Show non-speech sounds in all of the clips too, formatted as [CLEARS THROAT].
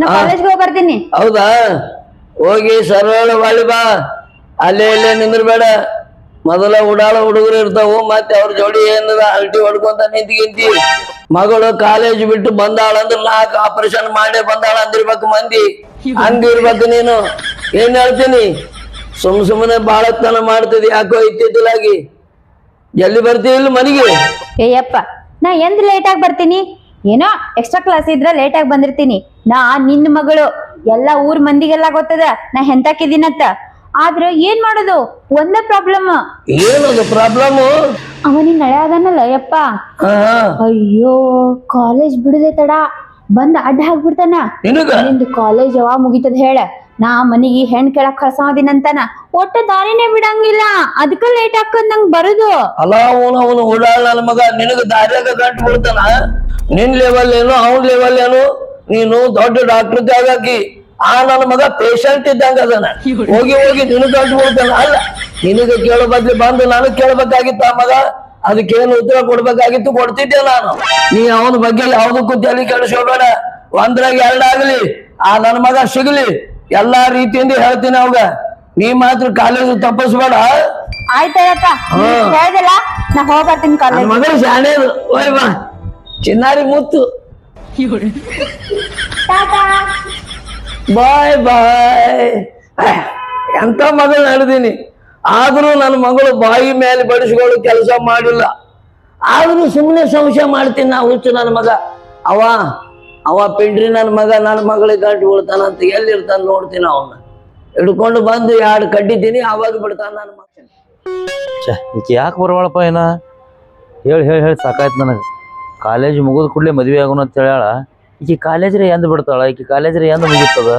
ನಾ ಕಾಲೇಜ್ಗೆ ಹೋಗಿ ಬರ್ತೀನಿ ಹೌದಾ? ಹೋಗಿ ಸರಳ ಬಾಳಿ ಬಾ. ಅಲ್ಲೇ ಇಲ್ಲೇ ನಿಂದ್ರಬೇಡ. ಮೊದಲ ಉಡಾಳ ಹುಡುಗರು ಇರ್ತಾವು ಮತ್ತೆ ಅವ್ರ ಜೋಡಿ ಏನದ ಅಲ್ಟಿ ಹೊಡ್ಕೊಂತ ನಿಂತಿಗಿಂತಿ ಮಗಳು ಕಾಲೇಜ್ ಬಿಟ್ಟು ಬಂದಾಳ ಅಂದ್ರೆ ನಾಲ್ಕು ಆಪರೇಷನ್ ಮಾಡೇ ಬಂದಾಳ ಅಂದಿರ್ಬೇಕು ಮಂದಿ. ಹಂಗಿರ್ಬೇಕು ನೀನು. ಏನ್ ಹೇಳ್ತೀನಿ? ಸುಮ್ ಸುಮ್ಮನೆ ಬಾಳತನ ಮಾಡ್ತದೆ ಯಾಕೋ ಇತ್ತಿದ್ದಿಲ್ಲಾಗಿ ಜಲ್ದಿ ಬರ್ತೀವಿ ಇಲ್ಲ ಮನೆಗೆ? ಏಯಪ್ಪ ನಾ ಎಂದ್ ಲೇಟ್ ಆಗಿ ಬರ್ತೀನಿ? ಏನೋ ಎಕ್ಸ್ಟ್ರಾ ಕ್ಲಾಸ್ ಇದ್ರ ಲೇಟ್ ಆಗಿ ಬಂದಿರ್ತೀನಿ. ನಾ ನಿನ್ನ ಮಗಳು ಎಲ್ಲಾ ಊರ್ ಮಂದಿಗೆಲ್ಲ ಗೊತ್ತದ ನಾ ಹೆಂತಾಕಿದ್ದೀನತ್ತ ಆದ್ರೆ ಏನ್ ಮಾಡೋದು? ಒಂದೇ ಪ್ರಾಬ್ಲಮ್ ಏನದು ಪ್ರಾಬ್ಲಮ್ ಅವನಿನ್ ನಳೆ ಅದಾನಲ್ಲ ಯಪ್ಪ. ಅಯ್ಯೋ ಕಾಲೇಜ್ ಬಿಡದೆ ತಡ. ಬಂದ್ ಅಡ್ಡ ಹಾಕ್ಬಿಡ್ತಾನ. ನಿಂದು ಕಾಲೇಜ್ ಯಾವಾಗ ಮುಗಿತದ ಹೇಳ. ನಾ ಮನಿಗೆ ಹೆಣ್ ಕೇಳಕ್ ಕಳ್ಸಾದಿನಂತನ ಒಟ್ಟ ದಾರಿನೇ ಬಿಡಂಗಿಲ್ಲ. ಅದಕ್ಕ ಲೇಟ್ ಹಾಕೊಂಡ್ ನಂಗ್ ಬರುದು. ನನ್ನ ಮಗ, ನಿನಗ ದಾರ್ಯಾಗ ಗಂಟು ಬಿಡ್ತಾನ ನಿನ್ ಲೆವೆಲ್ ಏನು, ಅವನ್ ಲೆವೆಲ್ ಏನು? ನೀನು ದೊಡ್ಡ ಡಾಕ್ಟರ್ ಜಾಗಿ ಆ ನನ್ನ ಮಗ ಪೇಷಂಟ್ ಇದ್ದಂಗ ಅದನ. ಹೋಗಿ ಹೋಗಿ ನಿನಗ ದೊಡ್ಡ ಬಿಡ್ತಾನ ಅಲ್ಲ, ನಿನಗ ಕೇಳೋ ಬದ್ಲಿ ಬಂದು ನಾನು ಕೇಳ್ಬೇಕಾಗಿತ್ತ ಮಗ. ಅದಕ್ಕೇನು ಉತ್ತರ ಕೊಡ್ಬೇಕಾಗಿತ್ತು, ಕೊಡ್ತಿದ್ದೆ ನಾನು. ನೀ ಅವನ ಬಗ್ಗೆ ಯಾವ್ದಕ್ಕೂ ತಲೆ ಕೆಡಿಸ್ಕೋಬೇಡ. ಒಂದ್ರಾಗ ಎರಡಾಗ್ಲಿ ಆ ನನ್ನ ಮಗ ಸಿಗ್ಲಿ. ಎಲ್ಲಾ ರೀತಿಯಿಂದ ಹೇಳ್ತೀನಿ ಅವಾಗ. ನೀ ಮಾತ್ರ ಕಾಲೇಜ್ ತಪ್ಪಿಸ್ಬೇಡ. ಹೇಳ್ದಲ್ಲ ನಾ ಕಾಲೇಜ್ ಮಗಳು ಓಯ್ ಬಾ. ಚಿನ್ನಾರಿ ಮುತ್ತು. ಬಾಯ್ ಬಾಯ್. ಎಂತ ಮಗಳು ನಡೆದೀನಿ ಆದ್ರೂ ನನ್ನ ಮಗಳು ಬಾಯಿ ಮೇಲೆ ಬಡಿಸ್ಕೊಳ್ಳೋ ಕೆಲಸ ಮಾಡಿಲ್ಲ. ಆದ್ರೂ ಸುಮ್ಮನೆ ಸಂಶಯ ಮಾಡ್ತೀನಿ ನಾ ಹುಚ್ಚು ನನ್ನ ಮಗ. ಅವ ಅವ ಪಿಂಡ್ರಿ ನನ್ನ ಮಗ ನನ್ನ ಮಗಳಿಗೆ ಗಂಟು ಬಿಡ್ತಾನಂತ ಎಲ್ಲಿರ್ತಾನ ನೋಡ್ತೀನಿ ಅವನ್ನ. ಹಿಡ್ಕೊಂಡು ಬಂದು ಎರಡು ಕಡ್ಡಿದ್ದೀನಿ ಅವಾಗ ಬಿಡ್ತಾನ ನನ್ನ ಮಗ ಯಾಕೆ ಬರವಾಳಪ್ಪ ಏನ? ಹೇಳಿ ಹೇಳಿ ಹೇಳಿ, ಸಾಕಾಯ್ತು ನನಗೆ. ಕಾಲೇಜ್ ಮುಗಿದ ಕೂಡಲೇ ಮದುವೆ ಆಗೋಣ ಅಂತ ಹೇಳ್ಯಾಳ. ಈಕಿ ಕಾಲೇಜ್ರೆ ಎಂದ್ ಬಿಡ್ತಾಳ? ಈಕೆ ಕಾಲೇಜ್ರೆ ಎಂದ್ ಮುಗಿತದ?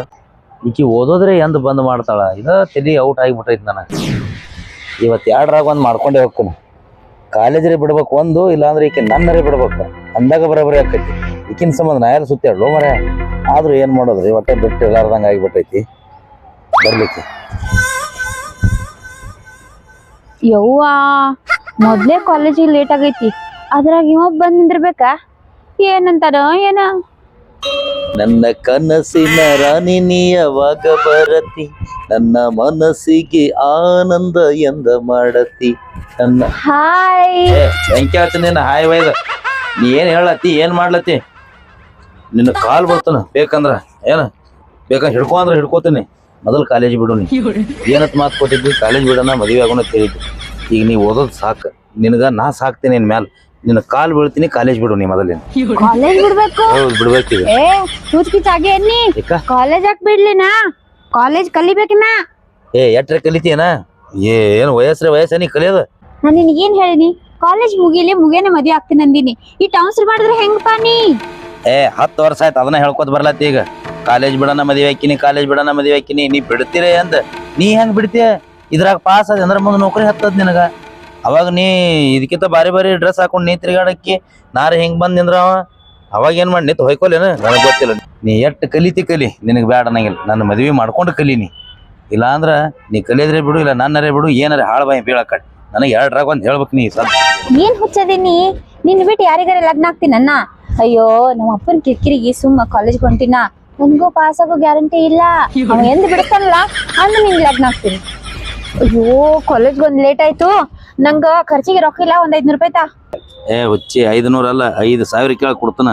ಈಕಿ ಓದೋದ್ರೆ ಎಂದ್ ಬಂದ್ ಮಾಡ್ತಾಳ? ಇದ ತಲೆ ಔಟ್ ಆಗಿಬಿಟ್ಟೈತಿ ನನಗೆ. ಇವತ್ತು ಎರಡರಾಗ ಒಂದು ಮಾಡ್ಕೊಂಡೆ ಹೋಗ್ತೀನಿ. ಕಾಲೇಜ್ರೆ ಬಿಡ್ಬೇಕು ಒಂದು, ಇಲ್ಲಾಂದ್ರೆ ಈಕೆ ನನ್ನರೇ ಬಿಡ್ಬೇಕು. ಅಂದಾಗ ಬರೋಬ್ಬರಿ ಆಕೈತಿ. ಈಕಿನ ಸಂಬಂಧ ನಾ ಎಲ್ಲ ಸುತ್ತಾಡ್ಲು ಮರ ಆದ್ರೂ ಏನು ಮಾಡೋದ್ರಿ? ಒಟ್ಟೆ ಬಿಟ್ಟು ಇರ್ಲಾರ್ದಂಗೆ ಆಗಿಬಿಟ್ಟೈತಿ. ಬರ್ಲಿಕ್ಕೆ. ಯವ್ವ ಮೊದ್ಲೇ ಕಾಲೇಜಿಗೆ ಲೇಟ್ ಆಗೈತಿ. ಅದ್ರಾಗ ಇವ ಬಂದ್ ನಿಂದಿರ್ಬೇಕಾ? ಏನಂತಾರ ಏನ. ನನ್ನ ಕನಸಿನ ರಾಣಿ ನೀಯವಾಗ ಬರತಿ? ನನ್ನ ಮನಸ್ಸಿಗೆ ಆನಂದ ಎಂದ ಮಾಡತಿ? ನನ್ನ ಹಾಯ್. ಹೆಂಗ್ ಬೆಂಕಿ ನಿನ್ನ ಹಾಯ್ ವೈದ. ನೀ ಏನ್ ಹೇಳತಿ ಏನ್ ಮಾಡ್ಲತ್ತಿ? ನಿನ್ನ ಕಾಲ್ ಬರ್ತಾನ? ಬೇಕಂದ್ರ? ಏನ? ಬೇಕಂದ್ರೆ ಹಿಡ್ಕೊ ಅಂದ್ರೆ ಹಿಡ್ಕೋತೀನಿ. ಮೊದಲು ಕಾಲೇಜ್ ಬಿಡು ನೀ. ಏನತ್ ಮಾತು ಕೊಟ್ಟಿದ್ವಿ ಕಾಲೇಜ್ ಬಿಡೋಣ ಮದುವೆ ಆಗೋಣ ತಿಳಿದ್ವಿ ಈಗ ನೀ ಓದೋದು ಸಾಕು. ನಿನಗ ನಾ ಸಾಕ್ತೀನಿ ನಿನ್ ಮ್ಯಾಲ? ನಿನ್ನ ಕಾಲ್ ಬೀಳ್ತೀನಿ ಕಾಲೇಜ್ ಬಿಡು ನೀ ಮೊದಲಿನ. ಕಾಲೇಜ್ ಬಿಡ್ಬೇಕು. ಹೌದು ಬಿಡ್ಬೇಕೀಗ ಏ ಏಕ? ಕಾಲೇಜ್ ಹಾಕ್ ಬಿಡ್ಲಿನಾ? ಕಾಲೇಜ್ ಕಲಿಬೇಕಿನ ಏ ಎಟ್ರೆ ಕಲಿತೀಯನ? ಏನು ವಯಸ್ಸ್ರೆ ವಯಸ್ಸ ನೀ ಕಲಿಯೋದು? ನಾನು ನಿನಗೇನ್ ಹೇಳಿನಿ? ಕಾಲೇಜ್ ಮುಗಿಲಿ ಮುಗಿಯನೆ ಮದ್ವೆ ಆಗ್ತೀನಿ ಅಂದಿನಿ. ಈ ಟೌನ್ಸ್ ಮಾಡಿದ್ರೆ ಹೆಂಗಪ್ಪ ನೀ? ಏ, ಹತ್ತು ವರ್ಷ ಆಯ್ತು ಅದನ್ನ ಹೇಳ್ಕೊತ ಬರ್ಲತ್ತಿ ಈಗ. ಕಾಲೇಜ್ ಬಿಡೋಣ ಮದುವೆ ಹಾಕಿನಿ ಕಾಲೇಜ್ ಬಿಡೋಣ ಮದುವೆ ಹಾಕಿನಿ ನೀ ಬಿಡ್ತೀರಿ ಅಂತ ನೀ ಹೆಂಗ್ ಬಿಡ್ತೀಯ? ಇದ್ರಾಗ ಪಾಸ್ ಅದ ಅಂದ್ರೆ ಮುಂದೆ ನೌಕರಿ ಹತ್ತದ ನಿನಗ. ಅವಾಗ ನೀ ಇದಕ್ಕಿಂತ ಬಾರಿ ಬಾರಿ ಡ್ರೆಸ್ ಹಾಕೊಂಡು ನೀ ತಿರ್ಗಾಡಕ್ಕಿ, ನಾರ ಹೆಂಗ್ ಬಂದ್ ನಿಂದ್ರ ಅವ? ಅವಾಗ ಏನ್ ಮಾಡಿ ನಿಂತು ಹೊಯ್ಕೊಲೇನ? ನನಗೆ ಗೊತ್ತಿಲ್ಲ. ನೀ ಎಟ್ಟು ಕಲಿತಿ ಕಲಿ. ನಿನಗೆ ಬೇಡ ಅನ್ನಂಗಿಲ್ಲ. ನನ್ನ ಮದುವೆ ಮಾಡ್ಕೊಂಡು ಕಲೀನಿ ಇಲ್ಲ ಅಂದ್ರ ನೀ ಕಲಿಯದ್ರೆ ಬಿಡು, ಇಲ್ಲ ನನ್ನರೇ ಬಿಡು, ಏನಾರ ಹಾಳು ಬಾಯಿ ಬೀಳಕಟ್ ನನಗೆ ಎರಡ್ರಾಗ ಒಂದು ಹೇಳ್ಬೇಕು ನೀ ಸದ್ ಏನ್ ಹುಚ್ಚದೀನಿ ನಿನ್ ಬಿಟ್ಟು ಯಾರಿಗಾರ ಲಗ್ನ ಆಗ್ತೀನನ್ನ ಅಯ್ಯೋ ನಮ್ಮ ಅಪ್ಪನ ಕಿರಿಕಿರಿಗೆ ಸುಮ್ಮ ಕಾಲೇಜ್ ಹೊಂಟಿನ ನನ್ಗೂ ಪಾಸ್ ಆಗೋ ಗ್ಯಾರಂಟಿ ಇಲ್ಲ. ಅವ ಎಂದ್ ಬಿಡ್ತಾನಲ್ಲ ಅಂದ್ ನಿಂಗ್ ಲಗ್ನ ಆಗ್ತೀನಿ. ಅಯ್ಯೋ ಕಾಲೇಜ್ ಒಂದ್ ಲೇಟ್ ಆಯ್ತು. ನಂಗ ಖರ್ಚಿಗೆ ರೊಕ್ಕ ಇಲ್ಲ ಒಂದ್ ಐದ್ನೂರ್ ರೂಪಾಯಿ ತಾ ಏ ಹುಚ್ಚಿ ಐದುನೂರ ಅಲ್ಲ ಐದು ಸಾವಿರ ಕೇಳಿ ಕೊಡ್ತಾನ.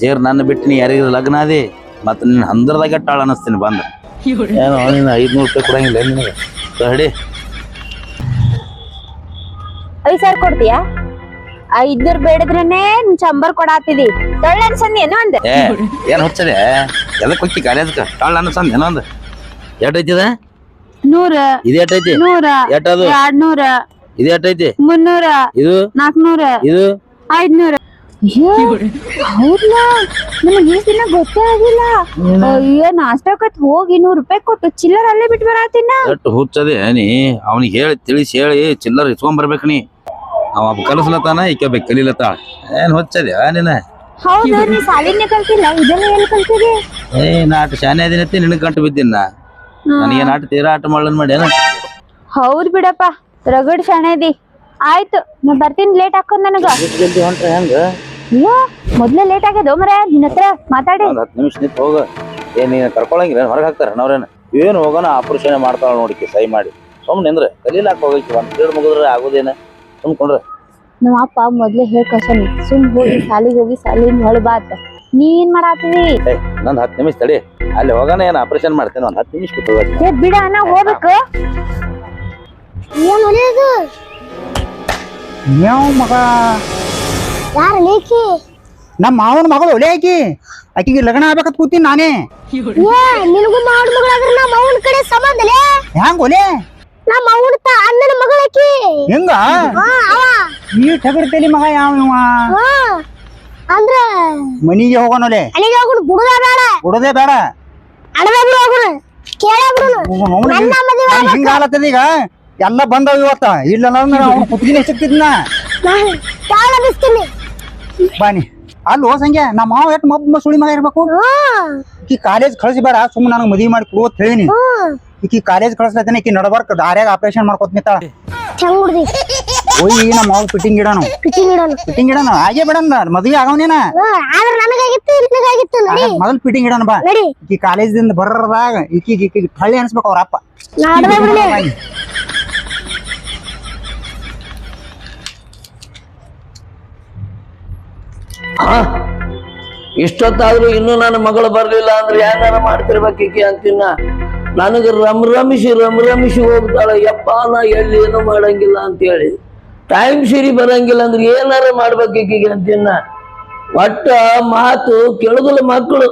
ಸೇರ್ ನನ್ನ ಬಿಟ್ಟು ನೀ ಯಾರಿಗ ಲಗ್ನ ಅದಿ ಮತ್ತ ನಿನ್ನ ಹಂದ್ರದಾಗ ಟಾಳ ಅನಸ್ತೀನಿ ಬಂದ. ಏನು ನೀನು ಐದ್ನೂರು ರೂಪಾಯಿ ಕೊಡಂಗಿಲ್ಲ ನಿನಗೆ? ತಡಿ ಐದ್ ಸಾವಿರ ಕೊಡ್ತೀಯಾ? ಐದ್ನೂರ್ ಬೇಡದ್ರೇನೆ ಚಂಬರ್ ಕೊಡಾತಿದಿ. ತಳ್ಳ ಅನ್ಸಂದ್ ಏನೋ ಅಂದೆ. ಏ ಏನು ಎಲ್ಲ ಎದಕ್ಕೆ ಹೋಗಿ ಅದಕ್ಕೆ ತಳ್ಳನಸನ್ ಏನೋ ಏನೊಂದು ಎಟ್ಟೈತಿದ ನೂರ. ಇದು ಎಟ್ಟೈತಿ ನೂರ. ಎಟ್ಟದು ಎರಡ್ನೂರ. ಇದು ಎಟ್ಟೈತಿ ಮುನ್ನೂರ. ಇದು? ನಾಲ್ಕನೂರ ಇದು? ಐದ್ನೂರ. ಹೌದಾ ನನಗೆ ಈ ದಿನ ಗೊತ್ತೇ ಆಗಿಲ್ಲ. ಅಯ್ಯೋ ನಾಷ್ಟಕತ್ ಹೋಗಿ ನೂರ್ ರೂಪಾಯಿ ಕೊಟ್ಟು ಚಿಲ್ಲರ್ ಅಲ್ಲೇ ಬಿಟ್ಟು ಬರತ್ತಿನ ಹುಚ್ಚದೆ ನೀ? ಅವನಿಗೆ ಹೇಳಿ ತಿಳಿಸಿ ಹೇಳಿ ಚಿಲ್ಲರ್ ಇಸ್ಕೊಂಡ್ ಬರ್ಬೇಕು ನೀ. ಅವ ಕಲಿಸ್ಲತ್ತಾನ ಈಕೆ ಬೇಕು ಕಲಿಲತ್ತಾಳ ಏನ್ ಹುಚ್ಚದೆ ನೀನ ಹೌದು ನೀ ಸಾಲಿನೇ ಕಲ್ತಿಲ್ಲ? ಇದೆಲ್ಲ ಎಲ್ಲಿ ಕಲ್ತಿದಿ? ಏ ನಾಟ ಶಾನೆ ಅದಿನತ್ತಿ ನಿನಗ್ ಗಂಟು ಬಿದ್ದಿನ ನಾ. ನನಗೆ ನಾಟ ತೀರಾ ಆಟ ಮಾಡ್ಲನ್ ಮಾಡ್ಯಾನ ಹೌದ್ ಬಿಡಪ್ಪ ರಗಡ್ ಶಾಣೆದಿ ಆಯ್ತು ನಾ ಬರ್ತೀನಿ ಲೇಟ್ ಹಾಕೋ ನನಗ. ಜಲ್ದಿ ಹೊಂಟ್ರೆ ಹೆಂಗ? ಅಯ್ಯೋ ಮೊದ್ಲೇ ಲೇಟ್ ಆಗ್ಯದ ಮರ ನಿನ್ನ ಹತ್ರ ಮಾತಾಡಿ. ಒಂದ್ ಹತ್ತು ನಿಮಿಷ ನಿಂತು ಹೋಗ. ಏನ್ ನೀನ್ ಕರ್ಕೊಳಂಗಿಲ್ಲ ಹೊರಗೆ ಹಾಕ್ತಾರ ನವ್ರೇನ? ಏನು ಹೋಗೋಣ ಆಪರೇಷನ್ ಮಾಡ್ತಾಳ ನೋಡಿಕೆ ಸೈ ಮಾಡಿ. ಸುಮ್ಮನೆ ಅಂದ್ರೆ ಕಲೀಲಾಕ ಹೋಗೈತಿ ಒಂದ್ ಪೀರಿಯಡ್ ಮುಗಿದ್ರೆ ಆಗೋದೇನ? ಸುಮ್ಕೊಂಡ್ರೆ ನಮ್ಮ ಅಪ್ಪ ಮೊದ್ಲೇ ಹೇಳ್ ಕಳ್ಸಾನಿ ಸುಮ್ ಹೋಗಿ ಸಾಲಿಗೆ ಹೋಗಿ ಸಾಲಿ ಹೊಳ ಬಾತ್ ನೀ ಏನ್ ಮಾಡಾತಿದಿ ಏ ನಂದು ಹತ್ತು ನಿಮಿಷ ತಡಿ. ಅಲ್ಲಿ ಹೋಗೋಣ ಏನು ಆಪರೇಷನ್ ಮಾಡ್ತೇನೆ ಒಂದು ಹತ್ತು ನಿಮಿಷ ಕೂತ್ಕೊಳ್ಳಿ ಏ ಬಿಡ ನಾ ಹೋಗ್ಬೇಕು. ಏನ್ ಒಲಿಯೋದು ಯಾವ ಮಗ. ಯಾರ ಲೇಖಿ? ನಮ್ಮ ಮಾವನ ಮಗಳು ಒಲೆ ಆಕಿ ಆಕಿಗೆ ಲಗ್ನ ಆಗ್ಬೇಕಂತ ಕೂತೀನಿ ನಾನೇ. ಏ ನಿನಗೂ ಮಾವನ ಮಗಳಾದ್ರೆ ನಮ್ಮ ಅವನ ಕಡೆ ಸಂಬಂಧಲೇ ಹ್ಯಾಂಗ ಒಲೆ? ನಮ್ಮ ಅವನ ತ ಹೆಂಗ? ನೀ ಈ ಟಗರ್ತೇಲಿ ಮಗ ಯಾವ ಅಂದ್ರ ಮನಿಗೆ ಹೋಗೋಣಲೆ ಅಲ್ಲಿಗೆ ಹೋಗುಣ ಬುಡದ ಬೇಡ. ಕೊಡೋದೇ ಬೇಡ. ಅಡವೆ ಬಿಡು ಹೋಗುಣ ಕೇಳ ಬಿಡುನು ನನ್ನ ಮದುವೆ ಹಿಂಗ ಆಲತ್ತದ ಈಗ? ಎಲ್ಲ ಬಂದವ ಇವತ್ತ. ಇಲ್ಲ ಅಂದ್ರೆ ಅವ್ನು ಕುತ್ತಿಗೆ ಸಿಕ್ತಿದ್ನ ಕಾಳ ಬಿಸ್ತೀನಿ. ಬಾನಿ. ಅಲ್ಲೋ ಸಂಖ್ಯೆ ನಮ್ಮ ಮಾವ ಎಟ್ ಮಬ್ಬ ಸುಳಿ ಮಗ ಇರ್ಬೇಕು? ಹಾ ಕಾಲೇಜ್ ಕಾಲೇಜ್ ಕಳಿಸ್ಬೇಡ ಸುಮ್ಮನೆ ನನಗೆ ಮದುವೆ ಮಾಡಿ ಕೊಡು ಅಂತ ಹೇಳಿನಿ. ಈಕಿ ಕಾಲೇಜ್ ಕಳಿಸ್ಲತ್ತೇನೆ ಈಕಿ ನಡಬರ್ಕ ದಾರ್ಯಾಗ ಆಪರೇಷನ್ ಮಾಡ್ಕೊತ ನಿಂತಾಳ. ಓಯ್ ನಮ್ಮ ಮಾವ ಫಿಟ್ಟಿಂಗ್ ಇಡಾನು. ಫಿಟ್ಟಿಂಗ್ ನೀಡೋನು ಫಿಟ್ಟಿಂಗ್ ಇಡಾನು. ಹಾಗೆ ಬಿಡಣ ಮದುವೆ ಆಗವನೇನ? ಆದ್ರೆ ಆದ್ರ ನನಗಾಗಿತ್ತು ನಿನಗಾಗಿತ್ತು ನಡಿ. ಮೊದಲ್ ಫಿಟ್ಟಿಂಗ್ ಇಡೋಣ ಬಾ. ನಡಿ. ಈಕಿ ಕಾಲೇಜ್ದಿಂದ ಬರ್ರದಾಗ ಈಕಿಗೆ ಈಕಿಗೆ ಥಳ್ಳಿ ಅನ್ಸ್ಬೇಕು ಅವ್ರ ಅಪ್ಪ. ಬಿಡ್ಲಿ. ಆ ಇಷ್ಟೊತ್ತಾದ್ರೂ ಇನ್ನೂ ನನ್ನ ಮಗಳು ಬರ್ಲಿಲ್ಲ ಅಂದ್ರೆ ಏನಾರ ಮಾಡ್ತಿರ್ಬೇಕೀಕಿ ಅಂತಿನ್ನ? ನನಗೆ ರಮ್ ರಮಿಸಿ ರಮ್ ರಮಿಸಿ ಹೋಗ್ತಾಳೆ. ಯಪ್ಪ, ನಾ ಎಲ್ಲಿ ಏನು ಮಾಡಂಗಿಲ್ಲ ಅಂತೇಳಿ. ಟೈಮ್ ಸಿರಿ ಬರಂಗಿಲ್ಲ ಅಂದ್ರೆ ಏನಾರ ಮಾಡ್ಬೇಕೀಕಿಗೆ ಅಂತಿನ್ನ ಒಟ್ಟ ಮಾತು ಕೆಳಗಲ ಮಕ್ಕಳು.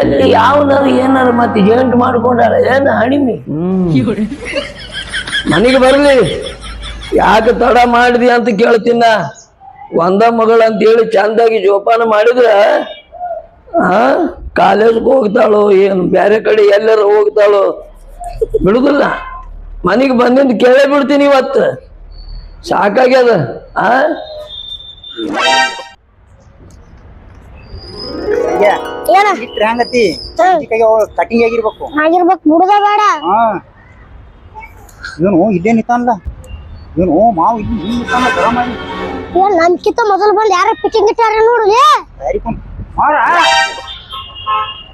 ಎಲ್ಲಿ ಯಾವನಾರು ಏನಾರ ಮತ್ತೆ ಜೇಂಟ್ ಮಾಡ್ಕೊಂಡಾರ? ಏನ ಹಣಿಮಿ? ಮನೆಗೆ ಬರ್ಲಿ. ಯಾಕೆ ತಡ ಮಾಡಿದಿ ಅಂತ ಕೇಳ್ತೀನ? ಒಂದ ಮಗಳು ಅಂತ ಹೇಳಿ ಚಂದಾಗಿ ಜೋಪಾನ ಮಾಡಿದ್ರ ಆ? ಕಾಲೇಜ್ಗೆ ಹೋಗ್ತಾಳೋ ಏನು ಬೇರೆ ಕಡೆ ಎಲ್ಲರ ಹೋಗ್ತಾಳೋ? ಬಿಡುದಿಲ್ಲ. ಮನೆಗೆ ಬಂದಿಂದ ಕೇಳೇ ಬಿಡ್ತೀನಿ ಇವತ್ತು. ಸಾಕಾಗ್ಯದ ಆ? ಏನ? ಹೆಂಗತಿ ಕಟಿಂಗ್ ಆಗಿರ್ಬೇಕು. ಆಗಿರ್ಬೇಕು ಬುಡದ ಬೇಡ. ಹಾ. ಇವನು ಇಲ್ಲೇ ನಿಂತಾನಲ್ಲ. ಇವನು ಮಾವು ಇಲ್ಲಿ ಇಲ್ಲಿ ನಿಂತಾನ ಗರ ಮಾಡಿ ಏನ್ ನನ್ಕಿಂತ ಮೊದಲು ಬಂದು ಯಾರ ಪಿಕ್ಕಿಂಗ್ ಇಟ್ಟಾರ ನೋಡ್ಲಿ ಯಾರಿಕೊಂಡ್ ಮಾರ.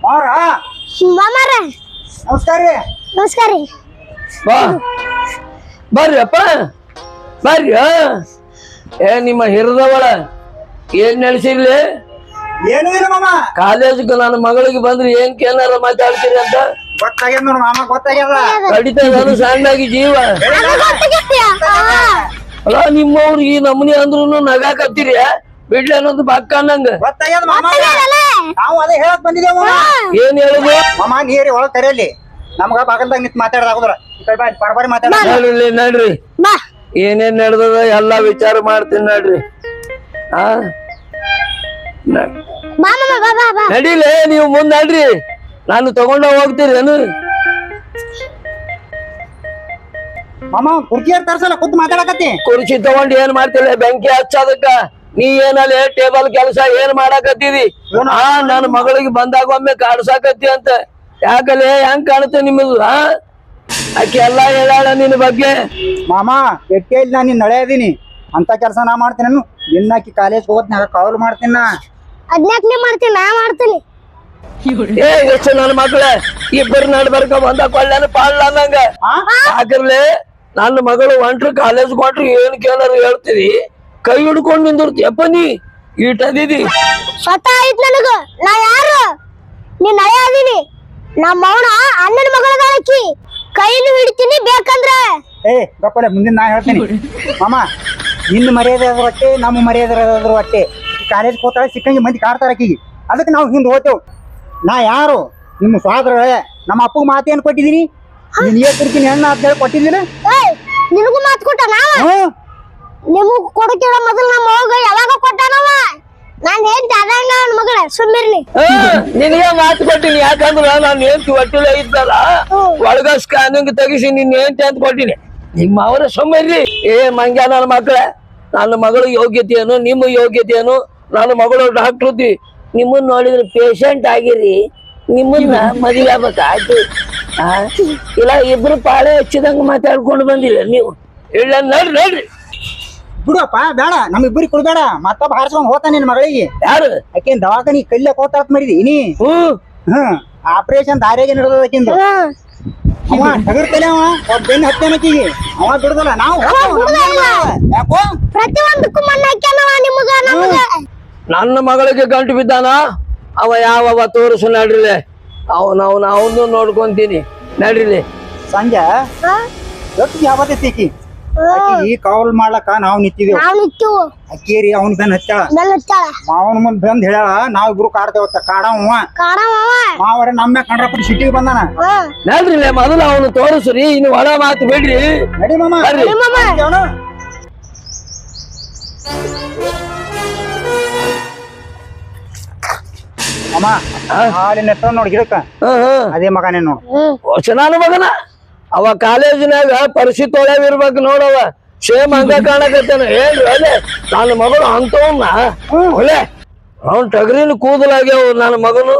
ಮಾರ. ಮಾಮಾರ ನಮಸ್ಕಾರ ರೀ. ನಮಸ್ಕಾರ ರೀ. ಬಾ. ಬರ್ರಿ ಅಪ್ಪ. ಬರ್ರಿ ಏ ನಿಮ್ಮ ಹಿರಿದವಳ ಏನ್ ನಡೆಸಿರ್ಲಿ ಏನೂ ಇಲ್ಲ ಮಾಮ. ಕಾಲೇಜ್ಗೆ ನನ್ನ ಮಗಳಿಗೆ ಬಂದ್ರೆ ಏನ್ ಕೇನಾರ ಮಾತಾಡ್ತೀರಿ ಅಂತ? ಗೊತ್ತಾಗ್ಯದ ನೋಡು ಮಾಮ ಗೊತ್ತಾಗ್ಯದ. ಕಡಿತ ನಾನು ಸಣ್ಣಾಗಿ ಜೀವ. ಅಲ್ಲ ನಿಮ್ಮವ್ರು ಈ ನಮೂನಿ ಅಂದ್ರೂ ನಗಾಕತ್ತೀರಿ ಬಿಡ್ಲಿ ಅನ್ನೋದು ಬಾಕ್ ಅನ್ನಂಗ. ಗೊತ್ತಾಗ್ಯದ ಮಾಮ ನಾವು ಅದೇ ಹೇಳಕ್ ಬಂದಿದ್ದೇವ ಏನ್ ಹೇಳುದು? ಮಾಮ ನೀರಿ ಒಳಗ್ ಕರೆಯಲ್ಲಿ ನಮ್ಗ ಬಾಗಲ್ದಾಗ ನಿಂತ್ ಮಾತಾಡದಾಗುದ್ರ. ಈ ಕಡೆ ಬಾ ಪರಬಾರಿ ಮಾತಾಡ ನೋಡ್ರಿ ನಡ್ರಿ. ಏನೇನ್ ನಡೆದದ ಎಲ್ಲಾ ವಿಚಾರ ಮಾಡ್ತೀನಿ ನಡ್ರಿ. ಬಾ ನಡೀಲಿ ನೀವು ಮುಂದ್ ನಡ್ರಿ. ನಾನು ತಗೊಂಡ ಹೋಗ್ತೀರೇನು ಮಾಮ ಕುರ್ಚಿ ತರ್ಸಲ್ಲ ಕುತ್ ಮಾತಾಡಕತ್ತಿ. ಕುರ್ಚಿ ತಗೊಂಡು ಏನ್ ಮಾಡ್ತಿಲ್ಲ ಬೆಂಕಿ ಹಚ್ಚೋದಕ್ಕ. ನೀ ಏನಲ್ಲಿ ಟೇಬಲ್ ಕೆಲಸ ಏನ್ ಮಾಡಾಕತ್ತೀವಿ ಆ ನನ್ನ ಮಗಳಿಗೆ ಬಂದಾಗ ಒಮ್ಮೆ ಕಾಡ್ಸಾಕತ್ತಿ ಅಂತ. ಯಾಕಲೆ ಹೆಂಗ್ ಕಾಣುತ್ತೆ ನಿಮ್ಮದು ಆ? ಆಕೆ ಎಲ್ಲಾ ಹೇಳಾಳ ನಿನ್ನ ಬಗ್ಗೆ. ಮಾಮ ಎಟ್ಟೆ ಇಲ್ಲಿ ನಾನು ನಳೆ ಅದೀನಿ ಅಂತ ಕೆಲಸ ನಾ ಮಾಡ್ತೀನಿ ನಾನು. ಇನ್ನಾಕಿ ಕಾಲೇಜ್ ಹೋಗೋದ್ನಾಗ ಕಾವಲು ಮಾಡ್ತೀನಿ ನಾ. ಅದ್ನ್ಯಾಕ್ ಮಾಡ್ತೀನಿ ನಾ ಮಾಡ್ತೀನಿ. ಏ ಎಷ್ಟು ನನ್ನ ಮಕ್ಳ ಇಬ್ಬರು ನಡ್ಬರ್ಕ ಬಂದ ಕೊಳ್ಳೆನ ಪಾಡ್ಲ ಅಂದಂಗ. ಯಾಕರ್ಲೆ ನನ್ನ ಮಗಳು ಹೊಂಟ್ರು ಕಾಲೇಜ್ ಕೊಟ್ರು ಏನ್ ಕೇಳಾರು ಹೇಳ್ತೀರಿ? ಕೈ ಹಿಡ್ಕೊಂಡು ನಿಂದಿರ್ತಿ ಅಪ್ಪ ನೀ ಈಟದಿದಿ ಸ್ವತಃ ಆಯ್ತು ನನಗ. ನಾ ಯಾರು? ನೀ ನಯ ಅದೀನಿ ನಮ್ಮ ಅವನ ಅಣ್ಣನ ಮಗಳದ ಕೈ ಕೈನು ಹಿಡಿತೀನಿ ಬೇಕಂದ್ರೆ. ಏ ಗಪ್ಪಲೆ ಮುಂದಿನ ನಾ ಹೇಳ್ತೀನಿ. ಮಾಮ ನಿನ್ನ ಮರ್ಯಾದೆ ಅದ್ರ ಹೊಟ್ಟೆ ನಮ್ಮ ಮರ್ಯಾದೆ ಅದ್ರ ಒಟ್ಟೆ ಕಾಲೇಜ್ ಹೋಗ್ತಾಳೆ ಸಿಕ್ಕಂಗೆ ಮಂದಿ ಕಾಡ್ತಾರ ಆಕಿಗೆ. ಅದಕ್ಕೆ ನಾವು ಹಿಂದೆ ಹೋಗ್ತೇವ್ ನಾ ಯಾರು? ನಿಮ್ಮ ಸ್ವಾದ್ರ ನಮ್ಮ ಅಪ್ಪಗೆ ಮಾತೇನು ಕೊಟ್ಟಿದ್ದೀನಿ ನೀನ್ ಏನ್ ತಿರ್ತೀನಿ ಹೆಣ್ಣ ಅಂತ ಹೇಳಿ ಕೊಟ್ಟಿದ್ದೀನಿ? ಏ ನಿನಗೂ ಮಾತು ಕೊಟ್ಟ ನಾವು? ಹ್ಮ್. ನಿಮಗ್ ಕೊಡಕಿರೋ ಮೊದಲು ನಮ್ಮ ಹೋಗ ಯಾವಾಗ ಕೊಟ್ಟಾನವ? ನಾನ್ ಏನ್ ಅವನ ಮಗಳ ಸುಮ್ಮಿರ್ಲಿ ನಿನಗೆ ಮಾತು ಕೊಟ್ಟಿನಿ ಯಾಕಂದ್ರ ನಾನು ಏನ್ ಒಟ್ಟಿಲ್ಲ ಇದ್ದಲ್ಲ. ಒಳಗ ಸ್ಕ್ಯಾನಿಂಗ್ ತೆಗಿಸಿ ನಿನ್ ಏನ್ ಅಂತ ಕೊಟ್ಟಿನಿ. ನಿಮ್ಮ ಅವರ ಸುಮ್ಮಿರ್ಲಿ ಏ ಮಂಗ ನನ್ನ ಮಗಳ ನನ್ನ ಮಗಳು ಯೋಗ್ಯತೆ ಏನು ನಿಮ್ಮ ಯೋಗ್ಯತೆ ಏನು ನನ್ನ ಮಗಳು ಡಾಕ್ಟರ್ ನಿಮ್ಮನ್ನ ನೋಡಿದ್ರೆ ಪೇಷಂಟ್ ಆಗಿರಿ. ನಿಮ್ಮನ್ನ ಮದುವೆ ಆಗ್ಬೇಕಾಯ್ತು? ಇಲ್ಲ ಇಬ್ರು ಪಾಳೆ ಹಚ್ಚಿದಂಗ ಮಾತಾಡ್ಕೊಂಡು ಬಂದಿಲ್ಲ ನೀವು. ಇಲ್ಲ ನೋಡ್ರಿ ನೋಡ್ರಿ. ಬಿಡುವಪ್ಪ ಬೇಡ ನಮ್ಮಿಬ್ಬರಿ ಕೊಡ್ಬೇಡ. ಮತ್ತೊಬ್ಬ ಹಾರಿಸ್ಕೊಂಡ್ ಹೋಗ್ತಾನೆ ನಿನ್ ಮಗಳಿಗೆ. ಯಾರು? ಆಕೆನ್ ದವಾಖಾನಿ ಕಲ್ಲ ಹೋಗ್ತಾತ್ ಮಾಡಿದಿ ನೀ ಹ್ಮ್ ಹ್ಮ್ ಆಪರೇಷನ್ ದಾರಿಯಾಗಿ ನಡೆದಕ್ಕಿಂದು ಹ್ಮ್ ಅವ ತಗರ್ತೇನೆ ಅವ ಒಬ್ಬ ಬೆನ್ನ ಹತ್ತೇನಕ್ಕಿಗೆ ಅವ ಬಿಡುದಲ್ಲ ನಾವು ಯಾಕೋ? ಪ್ರತಿಯೊಂದಕ್ಕೂ ಮಣ್ಣ ಹಾಕ್ಯಾನವ ನಿಮಗ ನಮಗ. ನನ್ನ ಮಗಳಿಗೆ ಗಂಟು ಬಿದ್ದಾನ? ಅವ ಯಾವ ತೋರಿಸು ನಡ್ರಿಲೆ. ಅವನ ಅವನ ಅವನು ನೋಡ್ಕೊಂತೀನಿ. ನಡ್ರಿಲೆ. ಸಂಜೆ? ಯಾವತ್ತೀಕಿ ಎಷ್ಟು ಯಾವತ್ತೈತಿ ಆಕಿ ಆಕಿ ಕಾವಲ್ ಮಾಡ್ಲಕ್ಕ ನಾವು ನಿಂತೀವು. ಅಕ್ಕೇರಿ ಅವ್ನ ಬೆನ್ ಹತ್ತಾಳ ಹಚ್ಚಾಳ ಮಾವನ್ ಮುಂದ್ ಬಂದ್ ಹೇಳ್ಯಾಳ ನಾವ್ ಇಬ್ರು ಕಾಡ್ತೇವತ್ತ ಕಾಡವ ಕಾಡವ ಮಾವರ ನಮ್ಮ ಕಂಡ್ರಪ್ಪ ಸಿಟಿಗೆ ಬಂದಾನ. ಹ್ಮ್ ನಡ್ರಿಲೆ ಮೊದಲು ಅವನು ತೋರಿಸ್ರಿ ಇನ್ನು ಒಳ ಮಾತು ಬಿಡ್ರಿ. ನಡಿ ಮಾಮ. ಬರ್ರಿ. ನಡಿ ಮಾಮ. ಅವ್ನು. ಅಮ್ಮ ಹಾಲಿನ ಹೆಸರು ನೋಡ್ ಗಿಡಕ್ಕ. ಹ್ಮ್ ಹ್ಮ್ ಅದೇ ಮಗನೇ ನೋಡು. ಹ್ಮ್. ವಚನಾನು ಮಗನ. ಅವ ಕಾಲೇಜಿನಾಗ ಪರಿಸ್ಥಿತಿ ಒಳಗಿರ್ಬೇಕು ನೋಡವ ಸೇಮ್ ಹಂಗ ಕಾಣಕತ್ತಾನ. ಹೇಳಿ ಅಲ್ಲೇ ನನ್ನ ಮಗಳು ಅಂತವನ್ನ ಒಳ್ಳೆ ಅವನ್ ಟಗರಿನ ಕೂದಲಾಗ್ಯಾವ ನನ್ನ ಮಗನು.